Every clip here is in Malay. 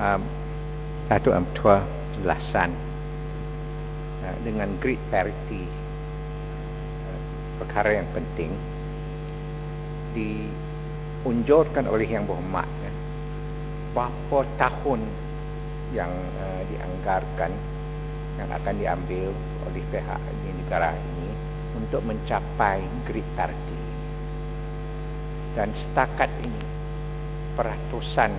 um, Datuk Amtua jelasan uh, dengan grid parity uh, perkara yang penting diunjurkan oleh yang berhormat ya, berapa tahun yang uh, dianggarkan yang akan diambil oleh pihak ini negara ini untuk mencapai grid parity. Dan setakat ini peratusan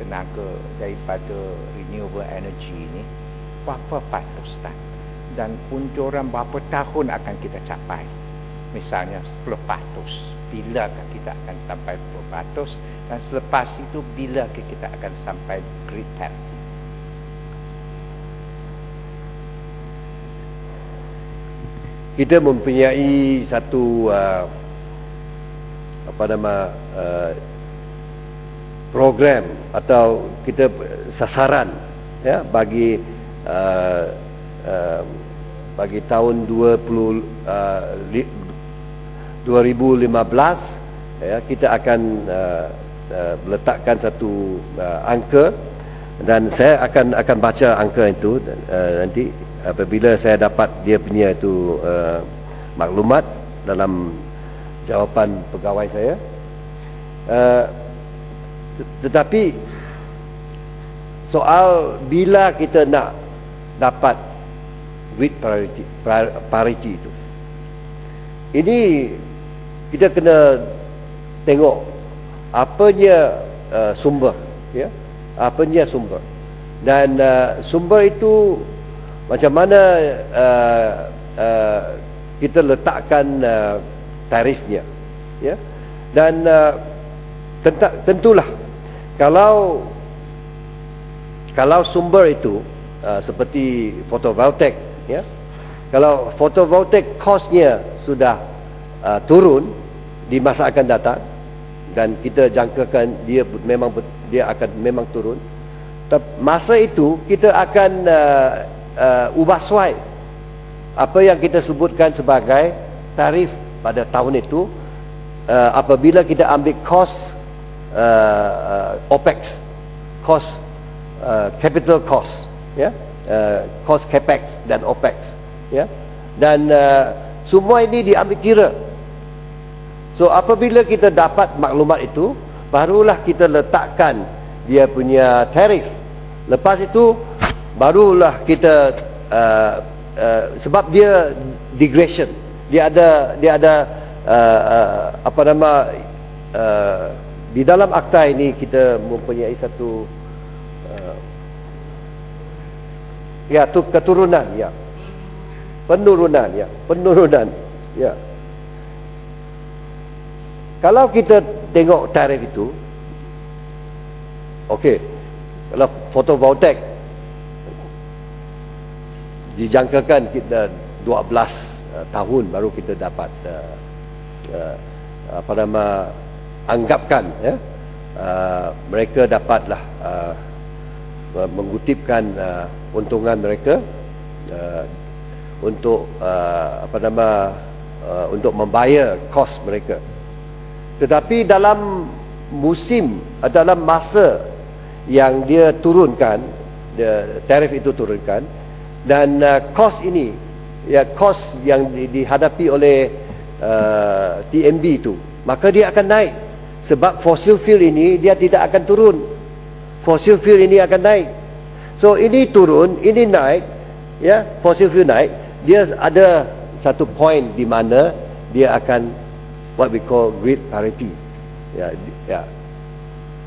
tenaga daripada renewable energy ini berapa patustan dan unjuran berapa tahun akan kita capai? Misalnya 10 patus. Bila kita akan sampai 10 patus? Dan selepas itu bila kita akan sampai grid parity kita mempunyai satu uh, apa nama uh, program atau kita sasaran ya bagi uh, uh, bagi tahun 20 uh, li, 2015 ya kita akan uh, uh, meletakkan satu uh, angka dan saya akan akan baca angka itu uh, nanti apabila saya dapat dia punya itu uh, maklumat dalam jawapan pegawai saya. Uh, tetapi soal bila kita nak dapat grid priority, priority itu. Ini kita kena tengok apanya uh, sumber ya. Apanya sumber. Dan uh, sumber itu macam mana uh, uh, kita letakkan uh, tarifnya ya. Dan uh, tentulah kalau kalau sumber itu uh, seperti fotovoltaik ya kalau fotovoltaik kosnya sudah uh, turun di masa akan datang dan kita jangkakan dia memang dia akan memang turun masa itu kita akan uh, uh, ubah suai. Apa yang kita sebutkan sebagai tarif pada tahun itu uh, apabila kita ambil kos uh, uh, OPEX kos uh, capital cost ya uh, cost capex dan OPEX ya dan uh, semua ini diambil kira. So apabila kita dapat maklumat itu barulah kita letakkan dia punya tarif. Lepas itu barulah kita uh, uh, sebab dia degradation dia ada dia ada uh, uh, apa nama uh, di dalam akta ini kita mempunyai satu uh, ya tu keturunan ya. Penurunan ya. Penurunan ya. Kalau kita tengok tarif itu okey kalau fotovoltaik dijangkakan kita 12 uh, tahun baru kita dapat uh, uh, apa nama anggapkan ya uh, mereka dapatlah uh, mengutipkan uh, untungan mereka uh, untuk uh, apa nama uh, untuk membayar kos mereka. Tetapi dalam musim dalam masa yang dia turunkan dia, tarif itu turunkan dan uh, kos ini ya kos yang di, dihadapi oleh uh, TMB itu maka dia akan naik sebab fossil fuel ini dia tidak akan turun. Fossil fuel ini akan naik. So ini turun ini naik ya fossil fuel naik dia ada satu point di mana dia akan what we call grid parity. Ya ya.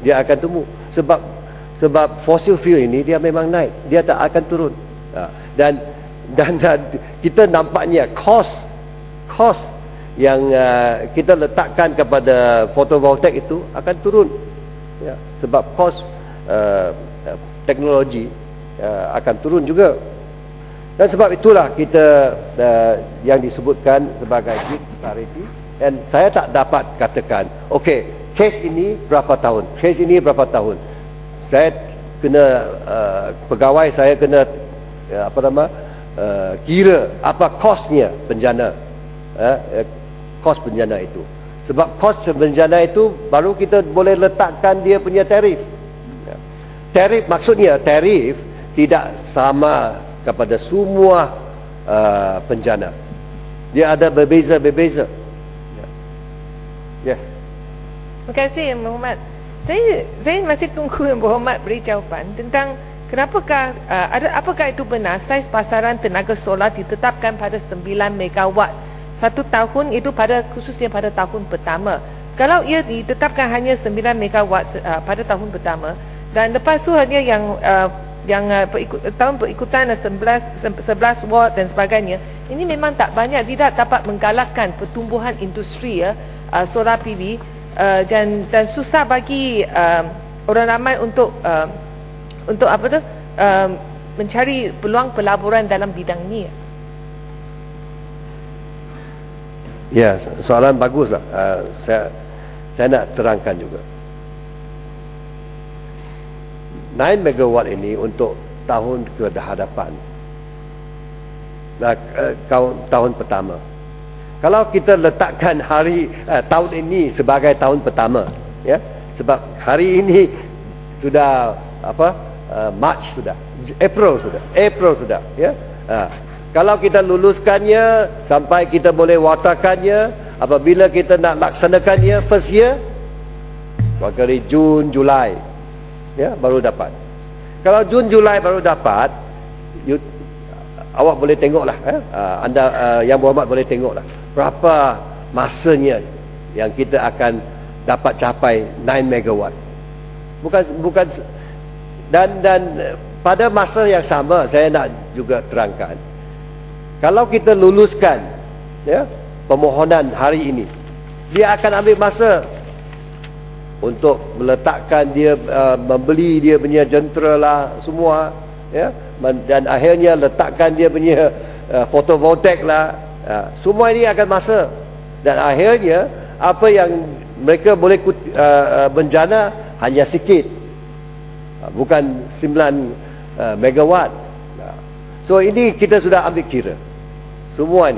Dia akan temu sebab sebab fossil fuel ini dia memang naik. Dia tak akan turun. Ya. dan dan, dan kita nampaknya kos kos yang uh, kita letakkan kepada fotovoltaik itu akan turun. Ya sebab kos uh, uh, teknologi uh, akan turun juga. Dan sebab itulah kita uh, yang disebutkan sebagai grid parity dan saya tak dapat katakan okey case ini berapa tahun? Case ini berapa tahun? Saya kena uh, pegawai saya kena uh, apa nama uh, kira apa kosnya bencana uh, kos bencana itu sebab kos bencana itu baru kita boleh letakkan dia punya tarif ya. tarif maksudnya tarif tidak sama kepada semua uh, penjana. Dia ada berbeza-berbeza. Ya. Yes. Terima kasih Berhormat. Saya saya masih tunggu Yang Berhormat beri jawapan tentang kenapakah uh, ada apakah itu benar saiz pasaran tenaga solar ditetapkan pada 9 megawatt satu tahun itu pada khususnya pada tahun pertama. Kalau ia ditetapkan hanya 9 megawatt uh, pada tahun pertama dan lepas tu hanya yang uh, yang uh, perikut, tahun perikutan 11 11 watt dan sebagainya ini memang tak banyak tidak dapat menggalakkan pertumbuhan industri ya uh, solar PV uh, dan dan susah bagi uh, orang ramai untuk uh, untuk apa tu uh, mencari peluang pelaburan dalam bidang ini ya. Soalan baguslah. Uh, saya saya nak terangkan juga. 9 megawatt ini untuk tahun ke hadapan. Nah, uh, tahun pertama. Kalau kita letakkan hari uh, tahun ini sebagai tahun pertama, ya, sebab hari ini sudah apa? Uh, March sudah, April sudah, April sudah, ya. Uh, kalau kita luluskannya sampai kita boleh watarkannya apabila kita nak laksanakannya first year wakari Jun Julai. Ya baru dapat. Kalau Jun Julai baru dapat you, awak boleh tengoklah eh? uh, anda uh, yang berhormat boleh tengoklah berapa masanya yang kita akan dapat capai 9 megawatt. Bukan bukan dan dan pada masa yang sama saya nak juga terangkan kalau kita luluskan ya permohonan hari ini dia akan ambil masa untuk meletakkan dia uh, membeli dia punya jentera lah semua ya. Dan akhirnya letakkan dia punya uh, fotovoltaik lah. Uh, semua ini akan masa. Dan akhirnya apa yang mereka boleh uh, uh, menjana hanya sikit. Uh, bukan 9 uh, megawatt. Uh, so ini kita sudah ambil kira semua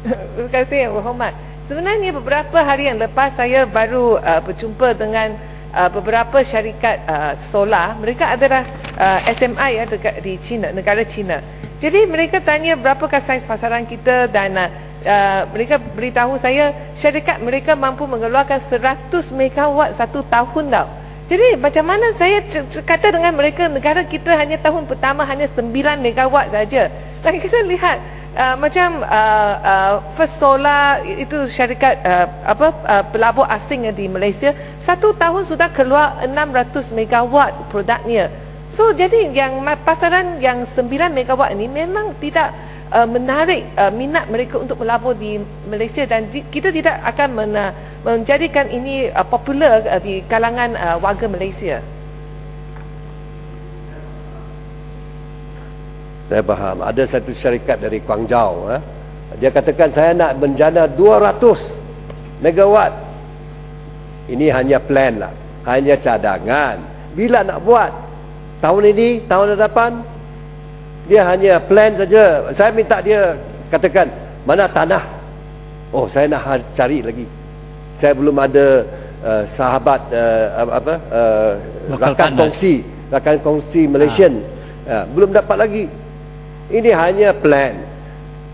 Terima kasih Yang Berhormat Sebenarnya beberapa hari yang lepas saya baru uh, berjumpa dengan uh, beberapa syarikat uh, solar. Mereka adalah uh, SMI ya dekat di China, negara China. Jadi mereka tanya berapakah saiz pasaran kita dan uh, uh, mereka beritahu saya syarikat mereka mampu mengeluarkan 100 megawatt satu tahun tau. Jadi macam mana saya kata dengan mereka negara kita hanya tahun pertama hanya 9 megawatt saja. Dan kita lihat uh, macam uh, uh, First Solar itu syarikat uh, apa uh, pelabur asing di Malaysia satu tahun sudah keluar 600 megawatt produknya. So jadi yang pasaran yang 9 megawatt ini memang tidak uh, menarik uh, minat mereka untuk melabur di Malaysia dan di, kita tidak akan men, uh, menjadikan ini uh, popular uh, di kalangan uh, warga Malaysia. Saya faham. Ada satu syarikat dari Guangzhou. Eh? Dia katakan saya nak menjana 200 megawatt. Ini hanya plan lah. Hanya cadangan. Bila nak buat? Tahun ini, tahun depan? Dia hanya plan saja. Saya minta dia katakan, mana tanah? Oh, saya nak cari lagi. Saya belum ada uh, sahabat uh, apa uh, rakan kongsi, rakan kongsi Malaysian. Ha. Uh, belum dapat lagi. Ini hanya plan.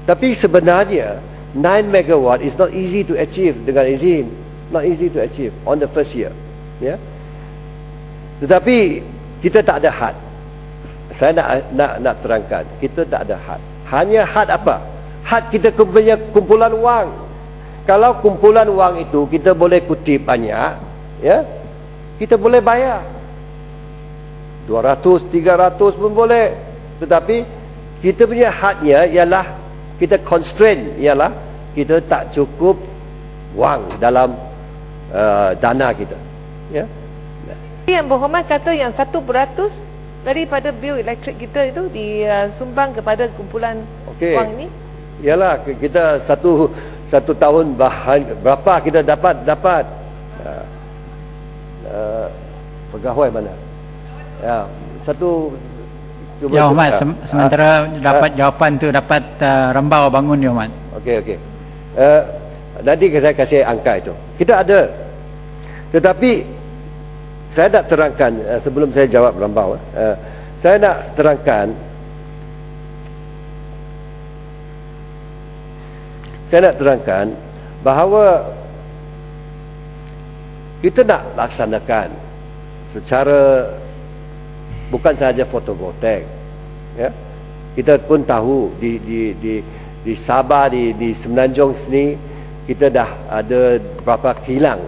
Tapi sebenarnya 9 megawatt is not easy to achieve dengan izin. Not easy to achieve on the first year. Ya. Yeah? Tetapi kita tak ada had. Saya nak nak nak terangkan, kita tak ada had. Hanya had apa? Had kita punya kumpulan wang. Kalau kumpulan wang itu kita boleh kutip banyak, ya. Kita boleh bayar. 200, 300 pun boleh. Tetapi kita punya hadnya ialah kita constraint ialah kita tak cukup wang dalam uh, dana kita. Ya. Yang berhormat kata yang satu beratus daripada bil elektrik kita itu disumbang kepada kumpulan okay. wang ini? Ialah kita satu satu tahun bahan berapa kita dapat dapat? Uh, uh, pegawai mana? Ya satu Cuba ya Ahmad, se sementara uh, dapat uh, jawapan tu dapat uh, rembau bangun ya Ahmad. Okey okey. Uh, nanti saya kasih angka itu. Kita ada. Tetapi saya nak terangkan uh, sebelum saya jawab Rambau uh, saya nak terangkan saya nak terangkan bahawa kita nak laksanakan secara bukan sahaja fotovoltaik ya. Kita pun tahu di di di di Sabah di di Semenanjung sini kita dah ada beberapa kilang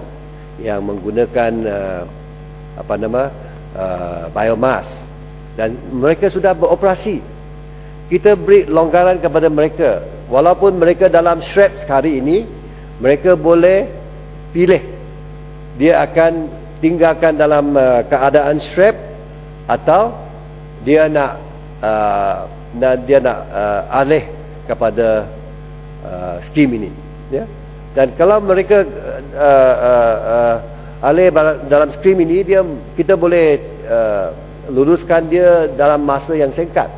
yang menggunakan uh, apa nama uh, biomass. Dan mereka sudah beroperasi. Kita beri longgaran kepada mereka. Walaupun mereka dalam SHREPS hari ini mereka boleh pilih. Dia akan tinggalkan dalam uh, keadaan SHREP atau dia nak uh, dia nak uh, alih kepada uh, skim ini ya. Dan kalau mereka uh, uh, uh, alih dalam skim ini dia kita boleh uh, luruskan dia dalam masa yang singkat.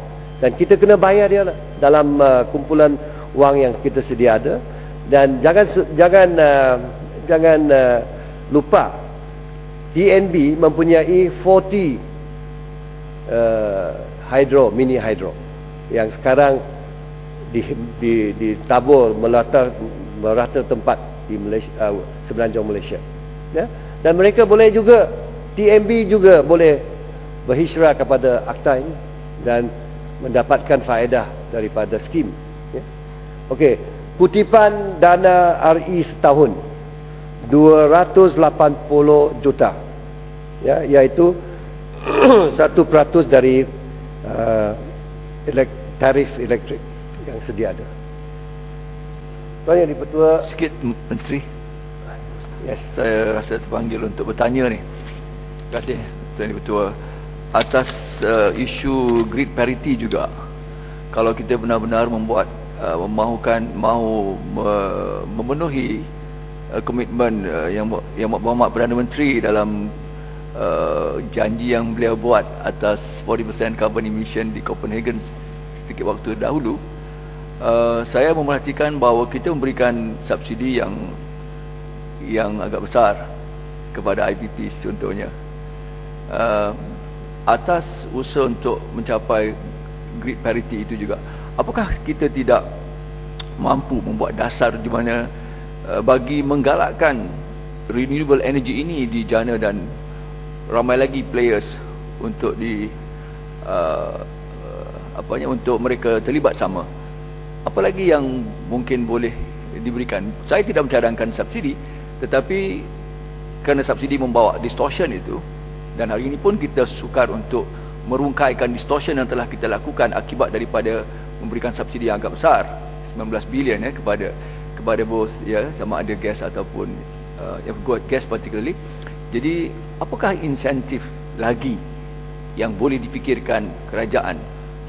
Dan kita kena bayar dia lah dalam uh, kumpulan wang yang kita sedia ada. Dan jangan jangan uh, jangan uh, lupa TNB mempunyai 40 uh, hydro mini hydro yang sekarang di di ditabur melata merata tempat di Malaysia uh, semenanjung Malaysia. Ya? Dan mereka boleh juga TMB juga boleh berhijrah kepada akta ini dan mendapatkan faedah daripada skim. Ya? Okey kutipan dana RE setahun 280 juta. Ya? Iaitu 1% dari uh, elek, tarif elektrik yang sedia ada. Tuan Yang Dipertua Sikit Menteri. Yes. Saya rasa terpanggil untuk bertanya ni. Terima kasih Tuan Yang Dipertua Atas uh, isu grid parity juga Kalau kita benar-benar membuat uh, Memahukan Mahu uh, memenuhi uh, Komitmen uh, yang yang Muhammad Perdana Menteri dalam uh, janji yang beliau buat atas 40% carbon emission di Copenhagen sedikit waktu dahulu uh, saya memerhatikan bahawa kita memberikan subsidi yang yang agak besar kepada IPP contohnya. Uh, atas usaha untuk mencapai grid parity itu juga apakah kita tidak mampu membuat dasar di mana uh, bagi menggalakkan renewable energy ini di jana dan ramai lagi players untuk di uh, apanya untuk mereka terlibat sama. Apalagi yang mungkin boleh diberikan? Saya tidak mencadangkan subsidi tetapi kerana subsidi membawa distortion itu dan hari ini pun kita sukar untuk merungkaikan distortion yang telah kita lakukan akibat daripada memberikan subsidi yang agak besar 19 bilion ya kepada kepada bos ya sama ada gas ataupun uh, yang gas particularly jadi apakah insentif lagi yang boleh difikirkan kerajaan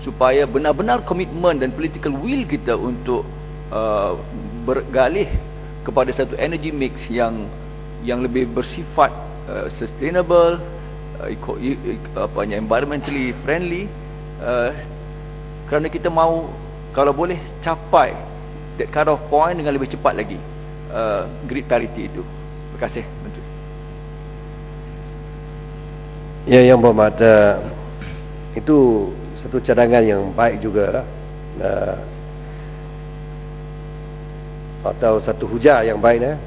supaya benar-benar komitmen dan political will kita untuk uh, bergalih kepada satu energy mix yang yang lebih bersifat uh, sustainable uh, eco, e, apa environmentally friendly uh, kerana kita mahu kalau boleh capai that cut off point dengan lebih cepat lagi uh, grid parity itu. Terima kasih menteri ya yang berhormat uh, itu satu cadangan yang baik juga lah. Uh, atau satu hujah yang baik eh.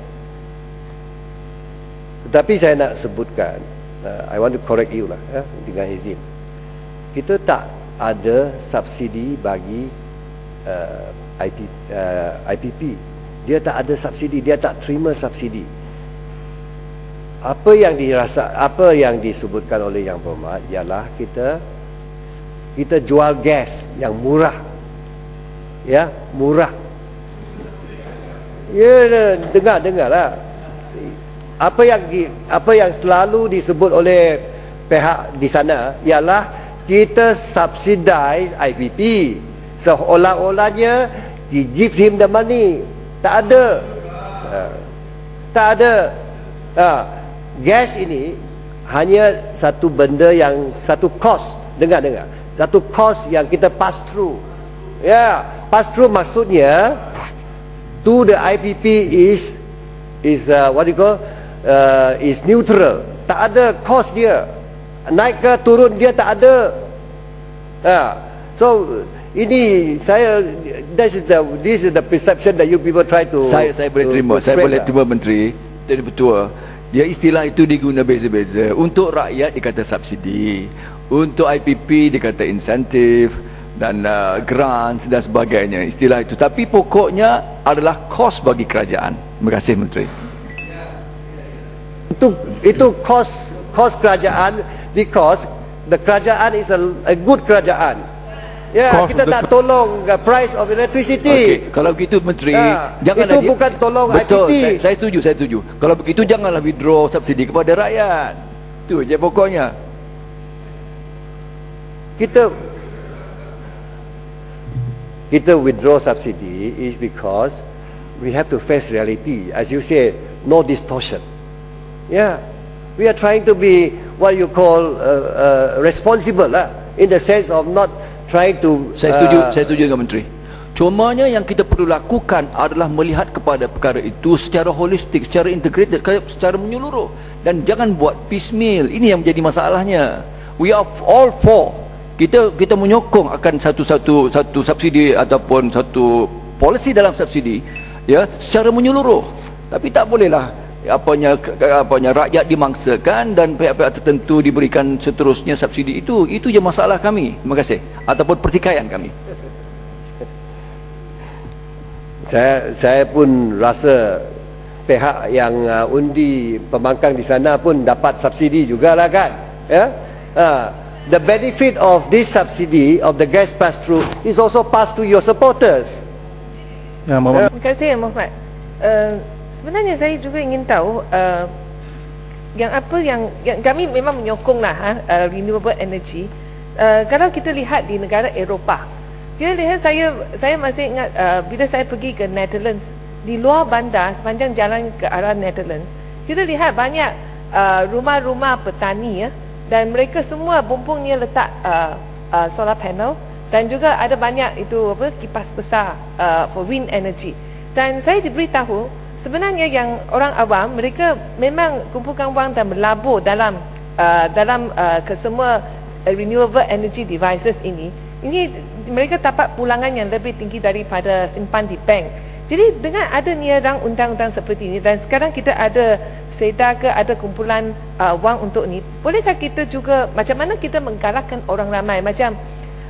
Tetapi saya nak sebutkan uh, I want to correct you lah eh, dengan izin. Kita tak ada subsidi bagi uh, IP, uh, IPP. Dia tak ada subsidi, dia tak terima subsidi. Apa yang dirasa apa yang disebutkan oleh yang berhormat ialah kita kita jual gas yang murah. Ya murah. Ya dengar dengar lah apa yang apa yang selalu disebut oleh pihak di sana ialah kita subsidize IPP seolah-olahnya we give him the money. Tak ada. Ha. tak ada. Ha. Gas ini hanya satu benda yang satu cost dengar-dengar satu cost yang kita pass through. Ya yeah, pass through maksudnya to the IPP is is uh, what you call uh, is neutral. Tak ada cost dia. Naik ke turun dia tak ada. Ha. so ini saya this is the this is the perception that you people try to saya saya boleh to- terima. to saya boleh lah. terima menteri jadi betul dia istilah itu diguna beza-beza. Untuk rakyat dikata subsidi. Untuk IPP dikata insentif dan uh, grants dan sebagainya. Istilah itu. Tapi pokoknya adalah kos bagi kerajaan. Terima kasih menteri. Itu itu kos kos kerajaan. Because the kerajaan is a, a good kerajaan ya Cost kita cr- tolong the price of electricity Okey, kalau begitu menteri Ya, janganlah itu bukan tolong betul, IPP. Saya, saya setuju, saya setuju. Kalau begitu janganlah withdraw subsidi kepada rakyat. Itu je pokoknya. kita kita withdraw subsidy is because we have to face reality as you say no distortion yeah we are trying to be what you call uh, uh, responsible lah in the sense of not trying to Saya setuju, uh, saya setuju dengan menteri. Cumanya yang kita perlu lakukan adalah melihat kepada perkara itu secara holistik, secara integrated, secara menyeluruh dan jangan buat piecemeal. Ini yang menjadi masalahnya. We are all for kita kita menyokong akan satu-satu satu subsidi ataupun satu polisi dalam subsidi ya secara menyeluruh. Tapi tak bolehlah apanya apanya rakyat dimangsakan dan pihak-pihak tertentu diberikan seterusnya subsidi itu itu je masalah kami. Terima kasih. Ataupun pertikaian kami. saya saya pun rasa pihak yang uh, undi pembangkang di sana pun dapat subsidi jugalah kan ya uh, the benefit of this subsidy of the gas pass through is also passed to your supporters Ya, Muhammad. Terima kasih Muhammad. Uh, sebenarnya saya juga ingin tahu uh, yang apa yang yang kami memang menyokonglah ha, uh, renewable energy. Uh, kalau kita lihat di negara Eropah, kita lihat saya saya masih ingat uh, bila saya pergi ke Netherlands di luar bandar sepanjang jalan ke arah Netherlands, kita lihat banyak uh, rumah-rumah petani ya dan mereka semua bumbungnya letak uh, uh, solar panel dan juga ada banyak itu apa kipas besar uh, for wind energy. Dan saya diberitahu sebenarnya yang orang awam mereka memang kumpulkan wang dan melabur dalam uh, dalam uh, kesemua uh, renewable energy devices ini. Ini mereka dapat pulangan yang lebih tinggi daripada simpan di bank. Jadi dengan adanya rang undang-undang seperti ini dan sekarang kita ada SEDA ke ada kumpulan uh, wang untuk ni, bolehkah kita juga macam mana kita menggalakkan orang ramai macam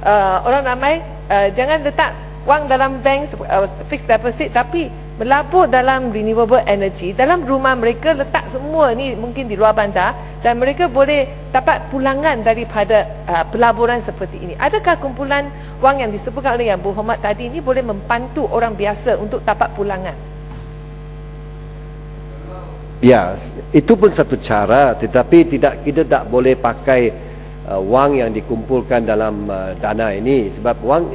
uh, orang ramai uh, jangan letak wang dalam bank uh, fixed deposit tapi melabur dalam renewable energy. Dalam rumah mereka letak semua ni mungkin di luar bandar dan mereka boleh dapat pulangan daripada uh, pelaburan seperti ini. Adakah kumpulan wang yang disebutkan oleh Yang Berhormat tadi ini boleh membantu orang biasa untuk dapat pulangan? Ya, itu pun satu cara tetapi tidak kita tak boleh pakai uh, wang yang dikumpulkan dalam uh, dana ini. Sebab wang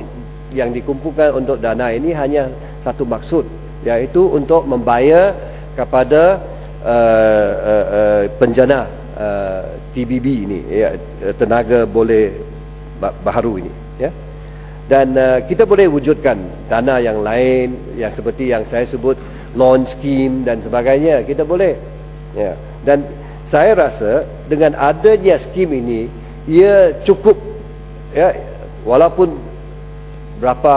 yang dikumpulkan untuk dana ini hanya satu maksud iaitu untuk membayar kepada uh, uh, uh, penjana uh, TBB ini ya uh, tenaga boleh ba- baharu ini ya. Dan uh, kita boleh wujudkan dana yang lain yang seperti yang saya sebut loan scheme dan sebagainya kita boleh ya dan saya rasa dengan adanya skim ini ia cukup ya walaupun berapa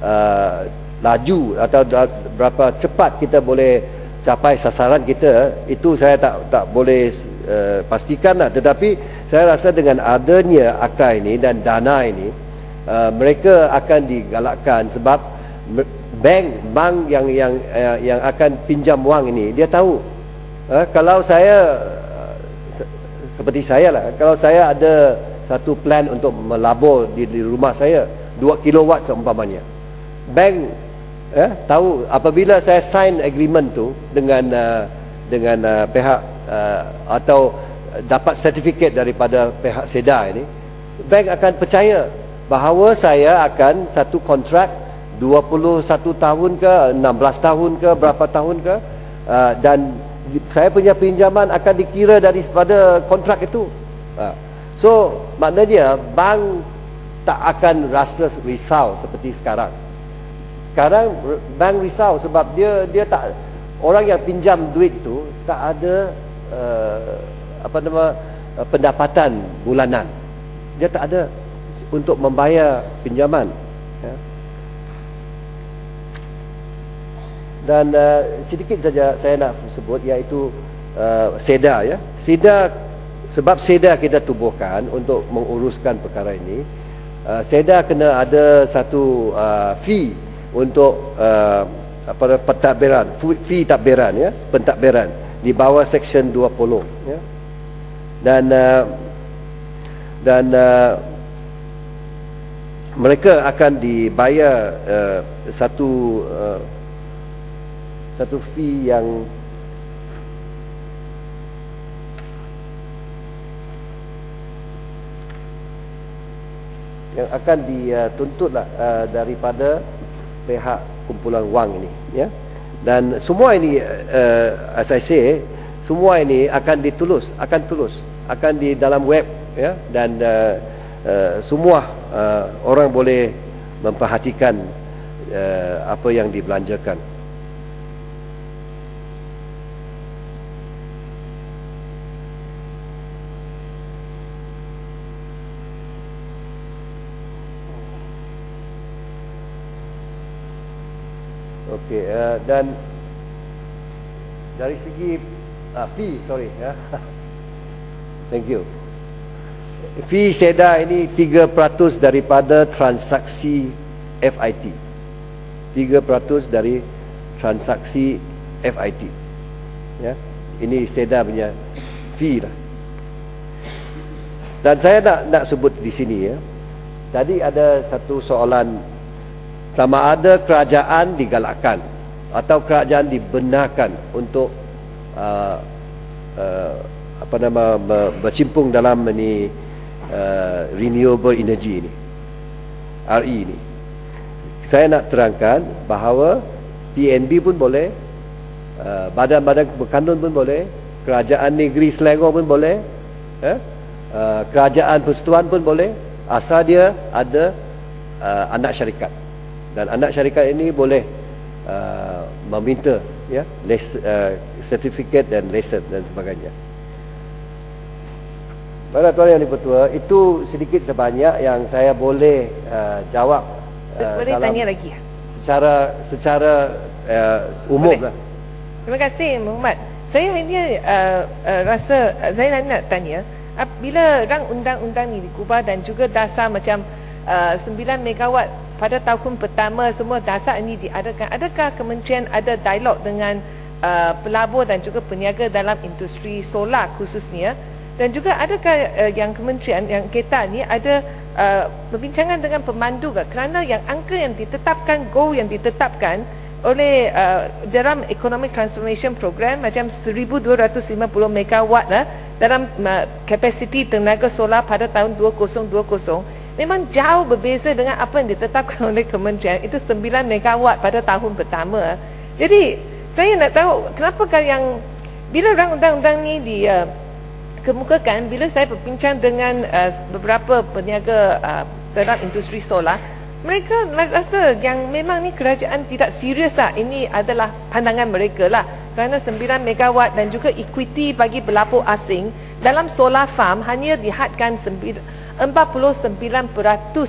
uh, laju atau berapa cepat kita boleh capai sasaran kita itu saya tak tak boleh uh, pastikan lah. Tetapi saya rasa dengan adanya akta ini dan dana ini uh, mereka akan digalakkan sebab bank bank yang yang uh, yang akan pinjam wang ini dia tahu. Uh, kalau saya uh, se- seperti saya lah kalau saya ada satu plan untuk melabur di, di rumah saya 2 kilowatt seumpamanya bank eh, tahu apabila saya sign agreement tu dengan uh, dengan uh, pihak uh, atau dapat sertifikat daripada pihak SEDA ini bank akan percaya bahawa saya akan satu kontrak 21 tahun ke 16 tahun ke berapa tahun ke uh, dan saya punya pinjaman akan dikira daripada kontrak itu. Uh, so maknanya bank tak akan rasa risau seperti sekarang sekarang bank risau sebab dia dia tak orang yang pinjam duit tu tak ada uh, apa nama uh, pendapatan bulanan. Dia tak ada untuk membayar pinjaman. Ya. Dan uh, sedikit saja saya nak sebut iaitu uh, SEDA ya. SEDA sebab SEDA kita tubuhkan untuk menguruskan perkara ini. Uh, SEDA kena ada satu uh, fee untuk uh, apa pentadbiran, fee takbiran ya, pentadbiran di bawah section 20 ya. Dan uh, dan uh, mereka akan dibayar uh, satu uh, satu fee yang yang akan dituntutlah uh, daripada pihak kumpulan wang ini ya. Dan semua ini uh, as I say semua ini akan ditulus akan tulus akan di dalam web ya. Dan uh, uh, semua uh, orang boleh memperhatikan uh, apa yang dibelanjakan Okey uh, dan dari segi uh, fee sorry ya. Thank you. Fee SEDA ini 3% daripada transaksi FIT. 3% dari transaksi FIT. Ya. Ini SEDA punya fee lah. Dan saya nak nak sebut di sini ya. Tadi ada satu soalan sama ada kerajaan digalakkan atau kerajaan dibenarkan untuk uh, uh, apa nama bercimpung dalam ini uh, renewable energy ini RE ini saya nak terangkan bahawa PNB pun boleh uh, badan-badan uh, pun boleh kerajaan negeri Selangor pun boleh eh? uh, kerajaan persekutuan pun boleh asal dia ada uh, anak syarikat dan anak syarikat ini boleh uh, meminta ya les, uh, sertifikat dan lesen dan sebagainya. Para tuan yang dipertua, itu sedikit sebanyak yang saya boleh uh, jawab uh, boleh dalam tanya lagi ya? Secara secara uh, umum lah. Terima kasih Muhammad. Saya ini uh, uh, rasa uh, saya nak tanya bila rang undang-undang ini dikubah dan juga dasar macam uh, 9 megawatt pada tahun pertama semua dasar ini diadakan. Adakah kementerian ada dialog dengan uh, pelabur dan juga peniaga dalam industri solar khususnya? Dan juga adakah uh, yang kementerian yang kita ni ada uh, perbincangan dengan pemandu ke? Kerana yang angka yang ditetapkan goal yang ditetapkan oleh uh, dalam economic transformation program macam 1250 megawatt lah dalam uh, kapasiti tenaga solar pada tahun 2020 memang jauh berbeza dengan apa yang ditetapkan oleh kementerian. Itu 9 megawatt pada tahun pertama. Jadi saya nak tahu kenapa kan yang bila undang-undang ni di uh, kemukakan bila saya berbincang dengan uh, beberapa peniaga uh, dalam industri solar mereka rasa yang memang ni kerajaan tidak serius lah. Ini adalah pandangan mereka lah. Kerana 9 megawatt dan juga equity bagi pelapor asing dalam solar farm hanya dihadkan 49%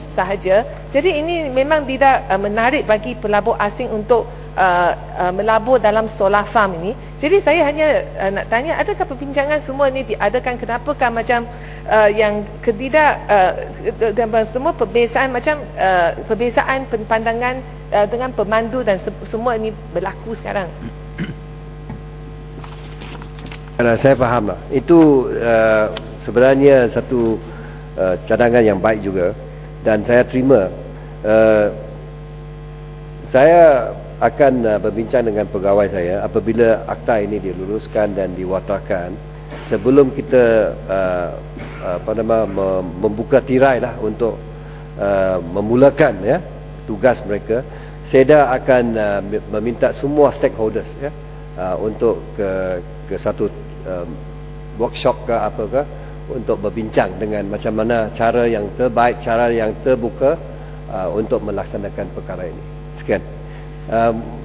sahaja. Jadi ini memang tidak uh, menarik bagi pelabur asing untuk uh, uh, melabur dalam solar farm ini. Jadi saya hanya uh, nak tanya adakah perbincangan semua ini diadakan kenapakah macam uh, yang ketidak uh, semua perbezaan macam uh, perbezaan pandangan uh, dengan pemandu dan se- semua ini berlaku sekarang. Saya faham lah. Itu uh, sebenarnya satu uh, cadangan yang baik juga. Dan saya terima uh, saya akan uh, berbincang dengan pegawai saya apabila akta ini diluluskan dan diwatakan sebelum kita uh, apa nama membuka tirai lah untuk uh, memulakan ya tugas mereka SEDA akan uh, meminta semua stakeholders ya uh, untuk ke ke satu um, workshop ke apa ke untuk berbincang dengan macam mana cara yang terbaik, cara yang terbuka uh, untuk melaksanakan perkara ini. Sekian. Um,